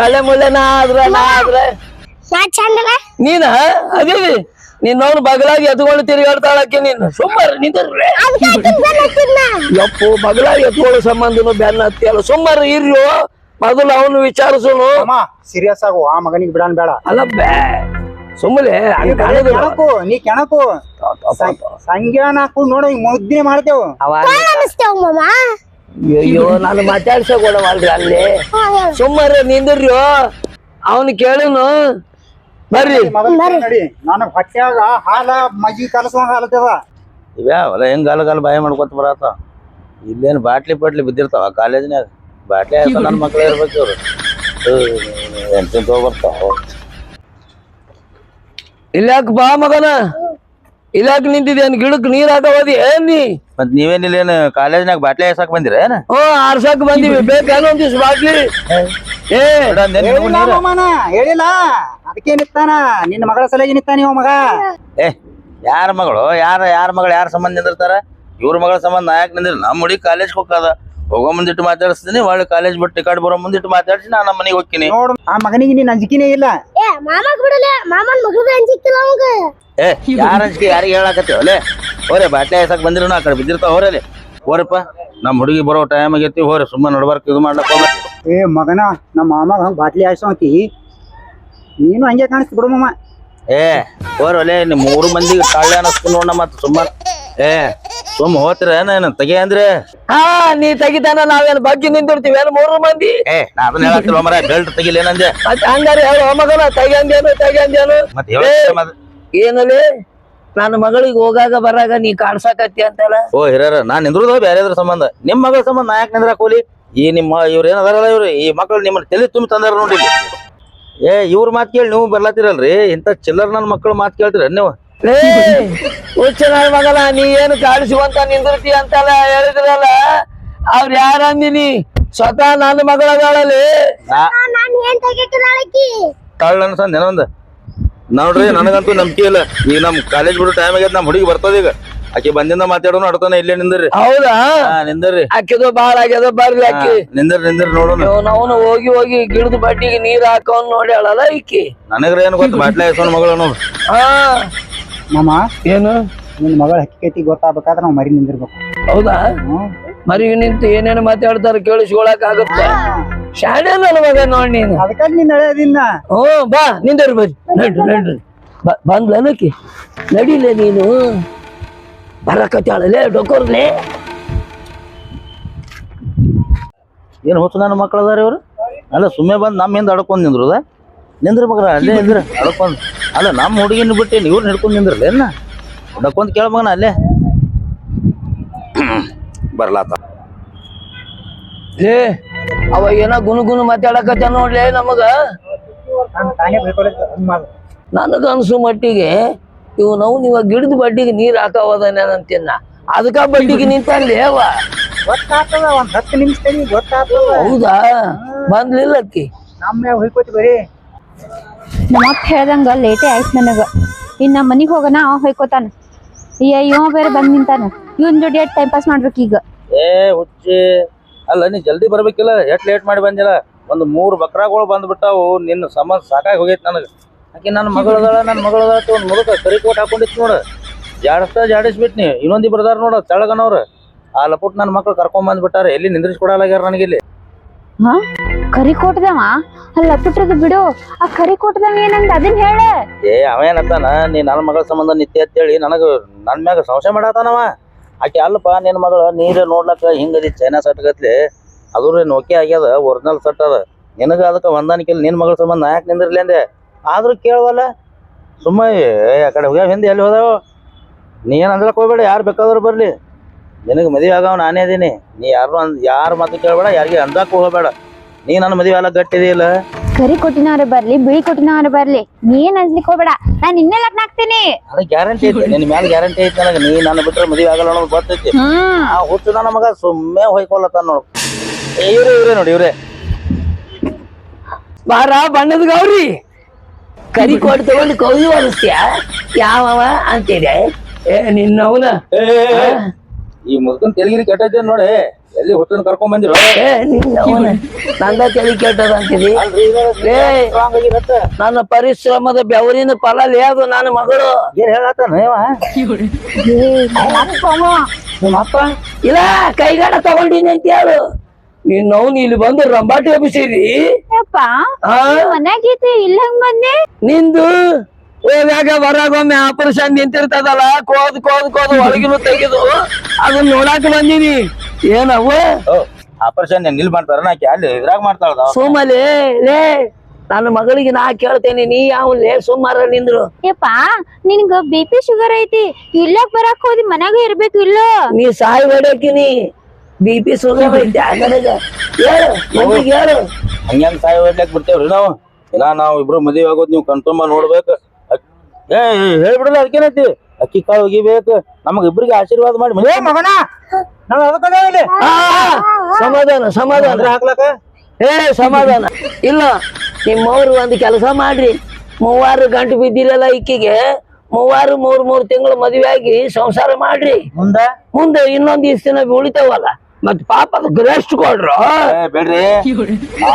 ಒಳ್ಳೆ ಮುಳ್ಳೆ ನಾ ಆದ್ರ ನಾ ಆದ್ರ. ನೀನ? ಅದೀವಿ ನಿನ್ನವನು ಬಗಲಾಗಿ ಎತ್ಕೊಂಡು ತಿರುಗಾಡ್ತಾಳಕ್ಕೆ ನೀನು. ಸುಮ್ಮರ್ ನಿಂತ ಯಪ್ಪು ಬಗಲಾಗಿ ಎತ್ಕೊಳ್ಳೋ ಸಂಬಂಧನು ಬೆನ್ನ ಹತ್ತಿಯಲ್ಲ. ಸುಮ್ಮನೆ ಇರ್ಯೋ ಮೊದಲು ಅವನು ವಿಚಾರಿಸೋನು. ಅಮ್ಮ ಸೀರಿಯಸ್ ಆಗು ಆ ಮಗನಿಗೆ ಬಿಡಾನ್ ಬೇಡ. ಅಲ್ಲ ಬೇ ಸುಮ್ಮನೆ ಕೆಣಕು ನೀ ಕೆಣಕು. ಸಂಜ್ಞಾನ ಹಾಕು ನೋಡು ಈಗ ಮುದ್ದೆ ಮಾಡ್ತೇವು. ಅಯ್ಯೋ ನಾನು ಮಾತಾಡ್ಸಿ ಅಲ್ಲಿ. ಸುಮ್ಮನೆ ನಿಂದ್ರಿ ಅವನು ಕೇಳಿನು. ಬರ್ರಿ. ನೋಡಿ ನಾನು ನನಗ್ ಹೊಟ್ಯಾಗ ಹಾಲ ಮಜ್ಜಿ ಕಲಸ ಹಾಲತ್ತದ. ಇವ್ಯಾವಲ್ಲ ಹೆಂಗ್ ಗಾಲ ಭಯ ಬಾಯಿ ಮಾಡ್ಕೊತ ಬರತ್ತ ಇಲ್ಲೇನು ಬಾಟ್ಲಿ ಪಾಟ್ಲಿ ಬಿದ್ದಿರ್ತಾವ ಕಾಲೇಜ್ನ್ಯಾಗ? ಬಾಟ್ಲಿ ಹಾಕ ನನ್ನ ಮಕ್ಳು ಇರ್ಬೇಕು ಇವ್ರು. ಎಂತೆಂತ ಬರ್ತಾವ ಇಲ್ಲಾಕ ಬಾ ಮಗನ? ಇಲ್ಲಾಕ ನಿಂತಿದ್ದೇನ್ ಗಿಡಕ್ ನೀರ್ ಹಾಕೋದಿ ಏನ್ ನೀ? ಮತ್ ನೀವೇನಿಲ್ಲ ಏನು ಕಾಲೇಜ್ನಾಗ ಬಾಟ್ಲಿ ಎಸಕ್ ಬಂದಿರ? ಏನ? ಓ ಆರ್ಸಕ್ ಬಂದಿವಿ. ಬೇಕು ದಿವ್ಸ ಬಾಟ್ಲಿ? ಏ ಹೇಳಿಲ್ಲ ಮಾಮನ ಹೇಳಿಲ್ಲ. ಅದಕ್ಕೆ ನಿತ್ತಾನ ನಿನ್ನ ಮಗಳ ಸಲಹೆ ನಿತ್ತಾನ ಇವ ಮಗ. ಏ ಯಾರ ಮಗಳು? ಯಾರ ಯಾರ ಮಗಳು? ಯಾರ ಸಂಬಂಧ ನಿಂದಿರ್ತಾರ? ಇವ್ರ ಮಗಳ ಸಂಬಂಧ ನಾಯಕ್ ಯಾಕೆ ನಿಂದಿರ್ ನಮ್ಮ ಹುಡುಗಿ ಕಾಲೇಜ್ ಹೋಗದ ಹೋಗೋ ಮುಂದಿಟ್ಟು ಮಾತಾಡಿಸ್ತೀನಿ ಒಳ್ಳೆ ಕಾಲೇಜ್ ಬಿಟ್ಟು ಟಿಕೆಟ್ ಬರೋ ಮುಂದಿಟ್ಟು ಮಾತಾಡ್ಸಿ ನಾನು ನಮ್ಮ ಮನೆಗೆ ಹೋಗ್ತೀನಿ. ನೋಡು ಆ ಮಗನಿಗೆ ನೀನ್ ಅಂಜಿಕೆನೇ ಇಲ್ಲ. ಏ ಮಾಮಗ್ ಬಿಡಲೆ ಮಾಮನ್ ಮಗದ ಅಂಜಿಕ್ಕಿಲ್ಲ ಅವಂಗ. ಏ ಯಾರ ಅಂಜಿಕೆ ಯಾರಿಗೆ ಹೇಳಾಕತ್ತೀವಿ ಅಲ್ಲೇ ಹೋರೆ ಬಾಟ್ಲೆ ಎಸಕ್ ಬಂದಿರೋ ಆ ಕಡೆ ಬಿದ್ದಿರ್ತಾವ ಹೋರಲ್ಲಿ ಹೋರಪ್ಪ ನಮ್ಮ ಹುಡುಗಿ ಬರೋ ಟೈಮ್ ಆಗೈತಿ ಹೋರಿ ಸುಮ್ಮನೆ ನಡ್ಬಾರ್ಕ ಇದು ಮಾಡ್ಲಕ್ಕ ಏ ಮಗನ ನಮ್ಮ ಮಾಮಗ ಹಂಗ ಬಾಟ್ಲಿ ಹಾಯ್ಸೋಂತಿ ನೀನು ಹಂಗೆ ಕಾಣಿಸ್ತಿ ಬಿಡು ಮಾಮ. ಏ ಹೋರ್ ಒಲೆ ನಿಮ್ ಮೂರು ಮಂದಿಗೆ ಕಾಳೆ ಅನ್ನಿಸ್ಕೊಂಡು ನೋಡ ಮತ್ತೆ ಸುಮ್ಮ ಏ ಸುಮ್ಮ ಹೋತ್ರ ಏನ ತೆಗೆ ಅಂದ್ರೆ? ಹಾ ನೀ ತೆಗಿತಾನ ನಾವೇನ್ ಬಗ್ಗೆ ನಿಂತಿರ್ತೀವಿ ಏನ್ ಮೂರು ಮಂದಿ? ಏ ನಾ ಅದನ್ನ ಹೇಳತ್ತಿಲ್ಲ ಮರ ಬೆಲ್ಟ್ ತೆಗಿಲ್ಲ ಏನಂದ್ರೆ ಮತ್ತೆ ಹಂಗಾರೆ ಹೇಳು ಮಗನ ಮತ್ ಹೇಳ ಮತ್ ನನ್ನ ಮಗಳಿಗೆ ಹೋಗಾಗ ಬರಾಗ ನೀ ಕಾಡ್ಸಾಕತ್ತಿ ಅಂತಲ್ಲ? ಓ ಹಿರಿಯರ ನಾನ್ ನಿಂದ್ರದ ಬೇರೆ ಸಂಬಂಧ? ನಿಮ್ ಮಗಳ ಸಂಬಂಧ ನಾ ಯಾಕೆ ನಿಂದ್ರ ಕೂಲಿ ಈ ನಿಮ್ಮ ಇವ್ರ ಏನದಾರಲ್ಲ ಇವ್ರು ಈ ಮಕ್ಕಳು ನಿಮ್ಮನ್ನ ತಲೆ ತುಂಬಿ ತಂದಾರ ನೋಡಿ ಏ ಇವ್ರ ಮಾತ್ ಕೇಳಿ ನೀವು ಬರ್ಲಾತಿರಲ್ರಿ ಇಂಥ ಚಿಲ್ಲರ್ ನನ್ನ ಮಕ್ಕಳು ಮಾತ್ ಕೇಳ್ತೀರ ನೀವು? ಲೇ ಮಗನ ನೀ ಏನು ಕಾಡಿಸುವಂತ ನಿಂದಿರ್ತಿ ಅಂತಲ್ಲ ಹೇಳಿದ್ರಲ್ಲ? ಅವ್ರ ಯಾರಂದಿನಿ ಸ್ವತಃ ನನ್ನ ಮಗಳಿ ನಾ ನಾನ್ ಏನ್ ತೆಗಿಟ್ಟಿದಾಳಕಿ ಕಳ್ಳ ಅನ್ಸಂದ್ ನೋಡ್ರಿ ನನಗಂತೂ ನಂಬಿಕೆ ಇಲ್ಲ. ಈಗ ನಮ್ ಕಾಲೇಜ್ ಬಿಡೋ ಟೈಮ್ ಆಗೈತೆ ನಮ್ ಹುಡುಗಿ ಬರ್ತದ ಈಗ. ಆಕಿ ಬಂದಿಂದ ಮಾತಾಡೋನು ಅಡ್ತಾನ ಇಲ್ಲೇ ನಿಂದ್ರಿ. ಹೌದಾ? ನಿಂದ್ರಿ. ಅಕ್ಕಿದು ಬಾಳ ಆಗ್ಯದ ಬರ್ಲಿ ಅಕ್ಕಿ ನಿಂದ್ರಿ ನಿಂದ್ರಿ ನೋಡೋಣ. ಅವನು ಹೋಗಿ ಹೋಗಿ ಗಿಡದ ಬಡ್ಡಿಗೆ ನೀರ್ ಹಾಕೋನ್ ನೋಡ್ಯಾಳಲ್ಲ ಈಕಿ. ನನಗ್ರ ಏನ್ ಗೊತ್ತ ಬಾಟ್ಲೆ ಮಗಳು ನೋಡ್ರಿ ಹಾ. ಮಾಮ? ಏನು? ನಿನ್ನ ಮಗಳ ಹಕ್ಕಿ ಗೊತ್ತಾಗ್ಬೇಕಾದ್ರೆ ನಾವು ಮರಿ ನಿಂದಿರ್ಬೇಕು. ಹೌದಾ. ಮರಿ ನಿಂತು ಏನೇನು ಮಾತಾಡ್ತಾರ ಕೇಳಿಸ್ಕೊಳಕ್ ಆಗುತ್ತೆ. ಶಾಣೆ ನನ್ನ ಮಗ ನೋಡಿ ನೀನು. ಅದಕ್ಕೆ ನೀನ್ ನಡೆಯೋದಿನ್ನ ಹ್ಞೂ ಬಾ ನಿಂದಿರ್ ಬರ್ರಿ ನಡ್ರಿ ನಡ್ರಿ. ಬಂದ್ಲನಕ್ಕೆ ಬಂದ್ಲನಕಿ ನಡಿಲೆ ನೀನು. ಬರಕತ್ತಾಳಲೆ ಡೊಕೋರ್ಲೆ ಏನ್ ಹೊತ್ತು ನನ್ನ ಮಕ್ಕಳದಾರ ಅದಾರ ಇವ್ರು? ಅಲ್ಲ ಸುಮ್ಮನೆ ಬಂದ್ ನಮ್ಮ ಹಿಂದೆ ಅಡ್ಕೊಂಡ್ ನಿಂದ್ರದ? ನಿಂದ್ರ ಮಗ್ರ ಅಲ್ಲೇ ನಿಂದ್ರ ಅಡ್ಕೊಂಡ್. ಅಲ್ಲ ನಮ್ಮ ಹುಡುಗಿನ ಬಿಟ್ಟು ಇವ್ರನ್ನ ಹಿಡ್ಕೊಂಡು ನಿಂದ್ರಲ್ಲ ಏನ? ಅಡ್ಕೊಂಡ್ ಕೇಳ ಮಗನ ಅಲ್ಲೇ. [CLEARS THROAT] ಬರ್ಲಾತ. ಏ ಅವ ಏನ ಗುನು ಗುನು ಮಾತಾಡಕತ್ತ ನೋಡ್ಲೇ ನಮಗ. ನನಗ ಅನ್ಸು ಮಟ್ಟಿಗೆ ಇವ್ ನಾವು ನೀವ ಗಿಡದ ಬಡ್ಡಿಗೆ ನೀರ್ ಹಾಕವದನೇನಂತಿನ್ನ ಅದಕ್ಕ ಬಡ್ಡಿಗೆ ನಿಂತಲ್ಲಿ ಅವ. ಗೊತ್ತಾಗ್ತದ ಒಂದ್ ಹತ್ತು ತನಿ ಗೊತ್ತಾಗ್ತದ. ಹೌದಾ? ಬಂದ್ಲಿಲ್ಲ ಅಕ್ಕಿ ನಮ್ಮ ಹೋಯ್ಕೋತಿ ಬರೀ. ನಮ್ಮ ಅಪ್ಪ ಹೇಳ್ದಂಗ ಲೇಟೇ ಆಯ್ತು ನನಗೆ. ಇನ್ನು ನಮ್ಮ ಮನಿಗ್ ಹೋಗೋಣ ಅವ ಹೊಯ್ಕೋತಾನ. ಅಯ್ಯ, ಇವ ಬೇರೆ ಬಂದ್ ನಿಂತಾನ. ಇವನ್ ಜೋಡಿ ಎಷ್ಟು ಟೈಮ್ ಪಾಸ್ ಮಾಡ್ಬೇಕು ಈಗ? ಏ, ಹುಚ್ಚಿ. ಅಲ್ಲ, ನೀ ಜಲ್ದಿ ಬರ್ಬೇಕಿಲ್ಲ, ಎಷ್ಟು ಲೇಟ್ ಮಾಡಿ ಬಂದಿಲ್ಲ. ಒಂದು ಮೂರು ಬಕ್ರಾಗಳು ಬಂದ್ಬಿಟ್ಟಾವು. ನಿನ್ನ ಸಂಬಂಧ ಸಾಕಾಗಿ ಹೋಗೈತೆ ನನಗೆ. ಆಕೆ ನನ್ನ ಮಗಳದಾಳ ನನ್ನ ಮಗಳದಾಳ ಒಂದು ಮುದುಕ ಕರಿ ಕೋಟ್ ಹಾಕೊಂಡಿತ್ತು ನೋಡು. ಜಾಡಿಸ್ತಾ ಜಾಡಿಸ್ಬಿಟ್ನಿ ಇನ್ನೊಂದಿ ಬರ್ದಾರ ನೋಡು, ತೆಳಗನವ್ರು. ಆ ಲಪುಟ್ ನನ್ನ ಮಕ್ಳು ಕರ್ಕೊಂಡ್ ಬಂದ್ಬಿಟ್ಟಾರ ಎಲ್ಲಿ ನಿಂದ್ರಿಸ್ಕೊಡಲಾಗ್ಯಾರ ನನಗಿಲ್ಲಿ? ಹಾ? ಕರಿ ಕೊಟ್ಟದವ ಅಲ್ಲ ಬಿಡು. ಆ ಕರಿ ಕೊಟ್ಟದವ ಏನಂದ? ಅದನ್ನ ಹೇಳ. ಏ, ಅವ ಏನತ್ತಾನ ನೀ ನನ್ನ ಮಗಳ ಸಂಬಂಧ ನಿತ್ಯ ಅಂತೇಳಿ ನನಗ ನನ್ ಮ್ಯಾಗ ಸಂಶಯ ಮಾಡತ್ತಾನವ ಆಕೆ ಅಲ್ಲಪ್ಪ ನಿನ್ನ ಮಗಳು ನೀರ ನೋಡ್ಲಕ್ಕ ಹಿಂಗದಿ ಚೈನಾ ಸಟ್ ಗತ್ಲಿ ಅದು ನೋಕೆ ಆಗ್ಯದ ಒರಿಜಿನಲ್ ಸಟ್ ಅದ. ನಿನಗ ಅದಕ್ಕೆ ಹೊಂದಾಣಿಕೆ ನಿನ್ನ ಮಗಳ ಸಂಬಂಧ ಯಾಕೆ ನಿಂದಿರ್ಲಿ ಅಂದೆ. ಆದ್ರೂ ಕೇಳವಲ್ಲ. ಸುಮ್ಮ ಆ ಕಡೆ ಹೋಗ್ಯಾವ ಹಿಂದೆ ಎಲ್ಲಿ ಹೋದಾವ? ನೀ ಏನು ಅಂದ್ರಕ್ಕೆ ಹೋಗ್ಬೇಡ, ಯಾರು ಬೇಕಾದ್ರೂ ಬರ್ಲಿ. ನಿನಗೆ ಮದುವೆ ಆಗವ ನಾನೇ ಅದೀನಿ. ನೀ ಯಾರು ಅಂದ್ ಯಾರ ಮಾತು ಕೇಳಬೇಡ ಯಾರಿಗೆ ಅಂದಕ್ಕೆ ಹೋಗಬೇಡ. ನೀ ನನ್ನ ಮದುವೆ ಎಲ್ಲ ಗಟ್ಟಿದೆಯಲ್ಲ? ಕರಿ ಕೊಟ್ಟಿನವ್ರೆ ಬರ್ಲಿ ಬಿಳಿ ಕೊಟ್ಟಿನವ್ರೆ ಬರ್ಲಿ. ನೀನ್ ಅನ್ಸ್ಲಿಕ್ ಹೋಗ್ಬೇಡ. ನಾನ್ ಇನ್ನೇ ಲಗ್ನ ಆಗ್ತೀನಿ. ಅದು ಗ್ಯಾರಂಟಿ ಐತಿ. ನಿನ್ನ ಮ್ಯಾಲ ಗ್ಯಾರಂಟಿ ಐತಿ ನನಗೆ. ನೀ ನನ್ನ ಬಿಟ್ರೆ ಮದುವೆ ಆಗಲ್ಲ ಅನ್ನೋದು ಗೊತ್ತೈತಿ. ಹ್ಮ್. ಆ ಹುಟ್ಟದ ನಮಗ ಮಗ ಸುಮ್ಮನೆ ಹೊಯ್ಕೊಳತ್ತಾನ ನೋಡು. ಏ, ಇವ್ರೇ ಇವ್ರೇ ನೋಡಿ ಇವ್ರೆ. ಬಾರ ಬಣ್ಣದ ಗೌರಿ. ಕರಿ ಕೊಟ್ಟು ತಗೊಂಡು ಕೌದಿ ಅನಿಸ್ತೀಯ ಯಾವವ? ಅಂತೇಳಿ ಏ ನಿನ್ನವನ? ಈ ಮುದ್ಕನ್ ತೆಲಗಿರಿ ಕೆಟ್ಟೈತೆ ನೋಡಿ? ಎಲ್ಲಿ ಹುಟ್ಟನ್ ಕರ್ಕೊಂಡ್ ಬಂದಿರೋ? ಏ ನಿನ್ನವನ ನಂದ ತಲೆ ಕೆಟ್ಟದ ಅಂತಿದಿ ಏ ನನ್ನ ಪರಿಶ್ರಮದ ಬೆವರಿನ ಫಲ ಅದು ನನ್ನ ಮಗಳು. ಏನ್ ಹೇಳತ್ತಾನ ಇವ? ನಿಮ್ಮಪ್ಪ ಇಲ್ಲ ಕೈಗಾಡ ತಗೊಂಡಿನಿ ಅಂತ ಹೇಳು. ನಿನ್ನವನು ಇಲ್ಲಿ ಬಂದು ರಂಬಾಟಿ ಎಬ್ಬಿಸಿರಿ ಯಪ್ಪ ಆ? ಮನ್ಯಾಗೈತಿ ಇಲ್ಲ ಹಂಗ್ ಬಂದೆ ನಿಂದು? ಹೋಗಾಗ ಹೊರಗೊಮ್ಮೆ ಆಪರೇಷನ್ ನಿಂತಿರ್ತದಲ್ಲ ಕೋದ್ ಕೋದ್ ಕೋದ್ ಒಳಗಿನ ತೆಗೆದು ಅದನ್ನ ನೋಡಾಕ ಬಂದೀನಿ. ಏನವ ಓ ಆಪರೇಷನ್ ನಿಲ್ ಮಾಡ್ತಾರ ನಾಕಿ ಅಲ್ಲಿ ಇದ್ರಾಗ ಮಾಡ್ತಾಳ ಸುಮ್ಮಲೆ ಲೇ ನನ್ನ ಮಗಳಿಗೆ ನಾ ಕೇಳ್ತೇನೆ ನೀ ಯಾವ ಲೇ ಸುಮಾರ ನಿಂದ್ರು. ಯಪ್ಪ ನಿನ್ಗ ಬಿ ಪಿ ಶುಗರ್ ಐತಿ ಇಲ್ಲಕ್ ಬರಕ್ ಹೋದಿ ಮನ್ಯಾಗ ಇರ್ಬೇಕು ಇಲ್ಲ? ನೀ ಸಾಯಿ ಹೊಡಕಿನಿ ಬಿ ಪಿ ಶುಗರ್ ಐತೆ ನನಗ ಹೇಳು ಮಂದಿಗೆ ಹೇಳು. ಹಂಗ್ಯಾಂಗ ಸಾಯಿ ಹೊಡ್ಲಕ್ ಬಿಡ್ತೇವ್ರಿ ನಾವು? ಇಲ್ಲ ನಾವು ಇಬ್ರು ಮದುವೆ ಆಗೋದ್ ನೀವು ಕನ್ಫರ್ಮ್ ನೋಡ್ಬೇಕು. ಏ ಹೇಳ್ಬಿಡಲ್ಲ ಅದಕ್ಕೇನೈತಿ? ಅಕ್ಕಿ ಕಾಳು ಒಗಿಬೇಕು ನಮಗ ಇಬ್ಬರಿಗೆ ಆಶೀರ್ವಾದ ಮಾಡಿ ಮನೆ ಏ ಮಗನ! ನಾವು ಅದಕ್ಕೆ ಇಲ್ಲಿ ಆ, ಸಮಾಧಾನ ಸಮಾಧಾನ. ಹಾಕ್ಲಕ ಏ ಸಮಾಧಾನ. ಇಲ್ಲ ನಿಮ್ಮವ್ರು ಒಂದು ಕೆಲಸ ಮಾಡ್ರಿ. ಮೂವಾರು ಗಂಟು ಬಿದ್ದಿರಲ್ಲ ಇಕ್ಕಿಗೆ ಮೂವಾರು ಮೂರ್ ಮೂರ್ ತಿಂಗಳು ಮದುವೆ ಆಗಿ ಸಂಸಾರ ಮಾಡ್ರಿ. ಮುಂದೆ? ಮುಂದೆ ಇನ್ನೊಂದ್ ಇಷ್ಟ ದಿನ ಉಳಿತಾವಲ್ಲ. ಮತ್ ಪಾಪ ಗ್ರೆಸ್ಟ್ ರೆಸ್ಟ್ ಕೊಡ್ರು. ಏ ಬೇಡ್ರಿ. ಆ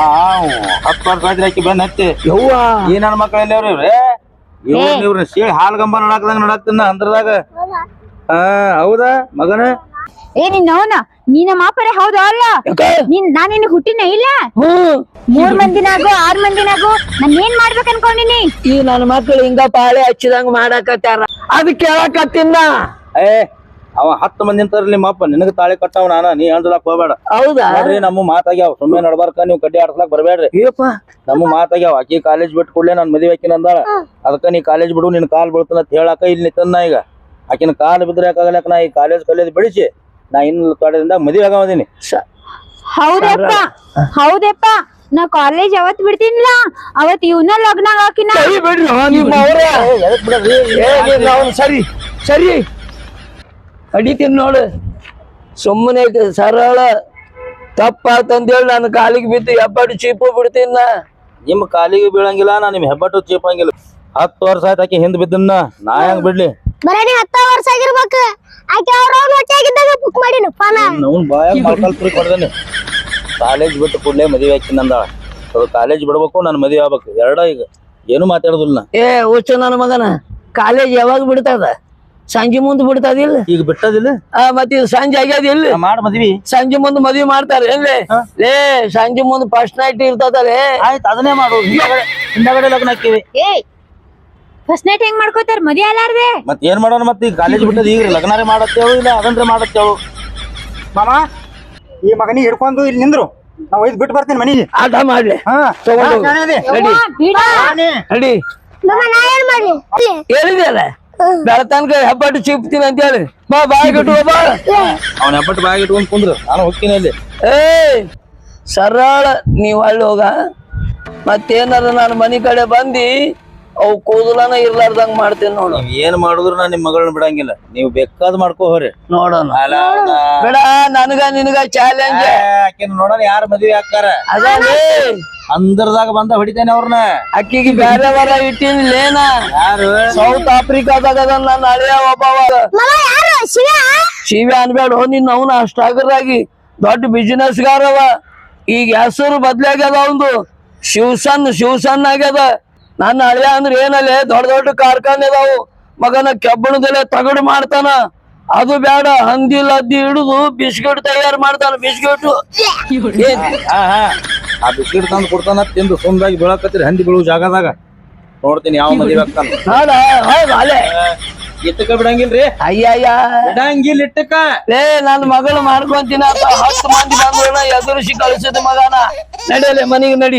ಹತ್ತು ವರ್ಷ ಬೆನ್ನ ಹತ್ತಿ. ಯವ್ವ. ಈ ನನ್ನ ಮಕ್ಕಳ ಎಲ್ಲಿ ಅವ್ರಿ ಇವ್ರೆ ಸೇಳಿ ಹಾಲ್ಗಂಬ ನಡಾಕ್ದಂಗ ನಡಾಕ್ತಿನ ಅಂದ್ರದಾಗ. ಹಾ ಹೌದಾ ಮಗನ? ಏ ನಿನ್ನವನ ನೀ ನಮ್ಮ ಅಪ್ಪರೇ ಹೌದು ಅಲ್ಲ? ನೀನ್ ನಾನು ನಿನ್ನ ಹುಟ್ಟಿನ ಇಲ್ಲ? ಹ್ಮ್ ಮೂರ್ ಮಂದಿನಾಗು ಆರ್ ಮಂದಿನಾಗು ನಾನ್ ಏನ್ ಮಾಡ್ಬೇಕು ಅನ್ಕೊಂಡಿನಿ? ಈ ನನ್ನ ಮಕ್ಳು ಹಿಂಗ ಪಾಳೆ ಹಚ್ಚಿದಂಗ ಮಾಡಾಕತ್ತಾರ. ಅದ್ ಕೇಳಕತ್ತಿನ ಏ ಅವ ಹತ್ತು ಮಂದಿ ಅಂತಾರ ನಿಮ್ಮ ಅಪ್ಪ ನಿನಗ ತಾಳಿ ಕಟ್ಟವ್ ನಾನ ನೀ ಅಂದ್ಲಾಕ್ ಹೋಗ್ಬೇಡ. ಹೌದಾ? ನೋಡ್ರಿ ನಮ್ಮ ಮಾತಾಗ್ಯಾವ ಸುಮ್ಮನೆ ನಡ್ಬಾರ್ಕ ನೀವು ಕಡ್ಡಿ ಆಡ್ಸ್ಲಾಕ್ ಬರ್ಬೇಡ್ರಿ. ಅಯ್ಯಪ್ಪ ನಮ್ಮ ಮಾತಾಗ್ಯಾವ ಆಕಿ ಕಾಲೇಜ್ ಬಿಟ್ಟು ಕೂಡಲೇ ನಾನು ಮದುವೆ ಆಕಿನ ಅಂದಾಳ. ಅದಕ್ಕ ನೀ ಕಾಲೇಜ್ ಬಿಡು ನಿನ್ ಕಾಲ್ ಬೀಳ್ತಾನ ಅಂತ ಹೇಳಾಕ ಇಲ್ಲಿ ನಿಂತನ್ನ ಈಗ. ಆಕಿನ ಕಾಲ್ ಬಿದ್ರೆ ಯಾಕಾಗಲಕ್ ನಾ ಈ ಕಾಲೇಜ್ ಕಲಿಯೋದು ಬಿಡಿಸಿ ನಾ ಇನ್ನು ತೊಡೆದಿಂದ ಮದುವೆ ಆಗವದೀನಿ ಹೌದಪ್ಪ ಹೌದಪ್ಪ. ನಾ ಕಾಲೇಜ್ ಅವತ್ ಬಿಡ್ತೀನಿಲ್ಲ ಅವತ್ ಇವನ ಲಗ್ನ ಹಾಕಿನ ಕೈ ಬಿಡ್ರಿ ನಿಮ್ಮ ಅವ್ರ. ಎದಕ್ ಬಿಡದ್ರಿ ಏ ನೀನ್ ಅವ್ನ್ ಸರಿ ಸರಿ. ಅಡಿತೀನಿ ನೋಡು. ಸುಮ್ಮನೆ ಸರಳ. ತಪ್ಪಾತಂದೇಳಿ ನಾನು ಕಾಲಿಗೆ ಬಿದ್ದು ಹೆಬ್ಬಟ್ಟು ಚೀಪು ಬಿಡ್ತೀನಿ ನಿಮ್ಮ ನಿಮ್ ಕಾಲಿಗೆ ಬೀಳಂಗಿಲ್ಲ ನಾ ನಿಮ್ ಹೆಬ್ಬಟ್ಟು ಚೀಪಂಗಿಲ್ಲ. ಹತ್ತು ವರ್ಷ ಆಯ್ತು ಆಕೆ ಹಿಂದ್ ಬಿದ್ದನ್ನ ನಾ ಹೆಂಗ್ ಬಿಡ್ಲಿ? ಬರೀ ಹತ್ತ ವರ್ಷ ಆಗಿರ್ಬೇಕು. ಆಕೆ ಅವ್ರ ಅವ್ರ ಹೊಟ್ಟೆ ಆಗಿದ್ದಾಗ ಬುಕ್ ಮಾಡಿನ ಪಾನ ಅವ್ನು ಬಾಯಾಗ ಮಲ್ಕಲ್ ಪುರಿ ಕೊಡ್ದೇನೆ. ಕಾಲೇಜ್ ಬಿಟ್ಟು ಕೂಡಲೇ ಮದುವೆ ಅದು ಕಾಲೇಜ್ ಬಿಡ್ಬೇಕು ನಾನು ಮದುವೆ ಆಗ್ಬೇಕು. ಎರಡ ಈಗ. ಏನು ಮಾತಾಡೋದಿಲ್ಲ ಏ ಹುಚ್ಚು ನನ್ನ ಮಗನ. ಕಾಲೇಜ್ ಯಾವಾಗ ಬಿಡ್ತದ ಸಂಜೆ ಮುಂದೆ ಬಿಡ್ತದಿಲ್ಲ ಈಗ ಬಿಟ್ಟದಿಲ್ಲ ಆ ಮತ್ತೆ ಇದು ಸಂಜೆ ಆಗ್ಯದ ಇಲ್ಲ? ನಾ ಮಾಡ್ ಮದ್ವಿ. ಸಂಜೆ ಮುಂದೆ ಮದ್ವಿ ಮಾಡ್ತಾರೆ ಎಲ್ಲಿ ಲೇ ಸಂಜೆ ಮುಂದೆ ಫಸ್ಟ್ ನೈಟ್ ಇರ್ತದಲೇ ಆಯ್ತು ಅದನ್ನೇ ಮಾಡು. ಹಿಂದಗಡೆ ಹಿಂದಗಡೆ ಲಗ್ನ ಹಾಕಿವಿ. ಏಯ್ ಫಸ್ಟ್ ನೈಟ್ ಹೆಂಗ್ ಮಾಡ್ಕೋತಾರ? ಮದಿ ಅಲ್ಲಾರ್ದೆ? ಮತ್ ಏನ್ ಮಾಡೋಣ ಮತ್ತೆ? ಈಗ ಕಾಲೇಜ್ ಬಿಟ್ಟದ ಈಗ ಲಗ್ನಾರೆ ಮಾಡತ್ತೇವು ಇಲ್ಲ ಅದಂದ್ರೆ ಮಾಡತ್ತೇವು ಮಾಮ ಈ ಮಗನಿಗೆ ಹಿಡ್ಕೊಂಡು ಇಲ್ಲಿ ನಿಂದ್ರು. ನಾವು ಒಯ್ದು ಬಿಟ್ಟು ಬರ್ತೀನಿ ಮನೆಗೆ. ಆಟ ಮಾಡ್ಲಿ. ಹಾ ತಗೊಂಡು ನಡಿ. ನಡಿ. ಹೇಳಿದೆಯಲ್ಲ ಬೆಳತನಕ ಹೆಬ್ಬಟ್ಟು ಚೀಪ್ತೀನಿ ಅಂತ ಹೇಳಿ ಬಾ ಬಾಯಿಗೆ ಇಟ್ಟು ಬಾ. ಅವ್ನ ಹೆಬ್ಬಟ್ಟು ಬಾಯಿ ಇಟ್ಕೊಂಡು ಕುಂದ್ರು. ನಾನು ಹೋಗ್ತೀನಿ ಅಲ್ಲಿ. ಏಯ್ ಸರಳ ನೀವ್ ಅಲ್ಲಿ ಹೋಗ. ಮತ್ತೇನಾರ ನಾನು ಮನೆ ಕಡೆ ಬಂದಿ ಅವು ಕೂದಲನ ಇರ್ಲಾರ್ದಂಗ್ ಮಾಡ್ತೀನಿ ನೋಡು. ನೀವ್ ಏನ್ ಮಾಡಿದ್ರು ನಾನು ನಿಮ್ ಮಗಳನ್ನ ಬಿಡಂಗಿಲ್ಲ. ನೀವ್ ಬೇಕಾದ್ ಮಾಡ್ಕೋ ಹೋರಿ. ನೋಡೋಣ. ಬೇಡ ನನಗ ನಿನಗ ಚಾಲೆಂಜ್ ಆಕಿನ ನೋಡೋಣ ಯಾರ ಮದ್ವೆ ಹಾಕ್ತಾರ? ಅದೇ ಅಂದರ್ದಾಗ ಬಂದ ಹೊಡಿತೇನೆ ಅವ್ರನ್ನ ಅಕ್ಕಿಗೆ ಬ್ಯಾರೆ ವರ ಇಟ್ಟಿನ ಲೇನ. ಯಾರು? ಸೌತ್ ಆಫ್ರಿಕಾದಾಗ ಅದನ್ನ ನನ್ನ ಹಳೆಯ ಒಬ್ಬವ ಶಿವ? ಅನ್ಬೇಡ ನಿನ್ನ ಅವನ ಅಷ್ಟಾಗರಾಗಿ ದೊಡ್ಡ ಬಿಸಿನೆಸ್ ಅವ ಈಗ ಹೆಸರು ಬದ್ಲಾಗ್ಯದ ಅವಂದು ಶಿವಸನ್ ಶಿವಸನ್ ಆಗ್ಯದ ನನ್ನ ಹಳೆಯ ಅಂದ್ರೆ ಏನಲ್ಲೇ ದೊಡ್ಡ ದೊಡ್ಡ ಕಾರ್ಖಾನೆ ಅದಾವು. ಮಗನ ಕೆಬ್ಬಣದಲ್ಲೇ ತಗಡು ಮಾಡ್ತಾನ. ಅದು ಬೇಡ ಹಂದಿ ಲದ್ದಿ ಹಿಡಿದು ಬಿಸ್ಕೆಟ್ ತಯಾರು ಮಾಡ್ತಾನ. ಬಿಸ್ಕೆಟ್. ಆ ಬಿಸ್ಕಿಟ್ ತಂದು ಕೊಡ್ತಾನ ತಿಂದು ಸುಂದಾಗಿ ಬೀಳಕತ್ತೀರಿ ಹಂದಿ ಬೀಳುವ ಜಾಗದಾಗ. ನೋಡ್ತೀನಿ ಯಾವ ಮದಿ ಆಗ್ತಾನ. ಹೌದು ಇಟ್ಟಕ ಬಿಡಂಗಿಲ್ರಿ? ಅಯ್ಯಯ್ಯ. ಬಿಡಂಗಿಲ್ಲ ಇಟ್ಟಕ. ಲೇ ನನ್ ಮಗಳು ಮಾಡ್ಕೊಂತೀನಿ ಅಂತ ಹತ್ತು ಮಂದಿ ಬಂದ್ರು ಎದುರಿಸಿ ಕಳಿಸಿದ ಮಗನ. ನಡೆಯಲೆ ಮನಿಗೆ ನಡಿ.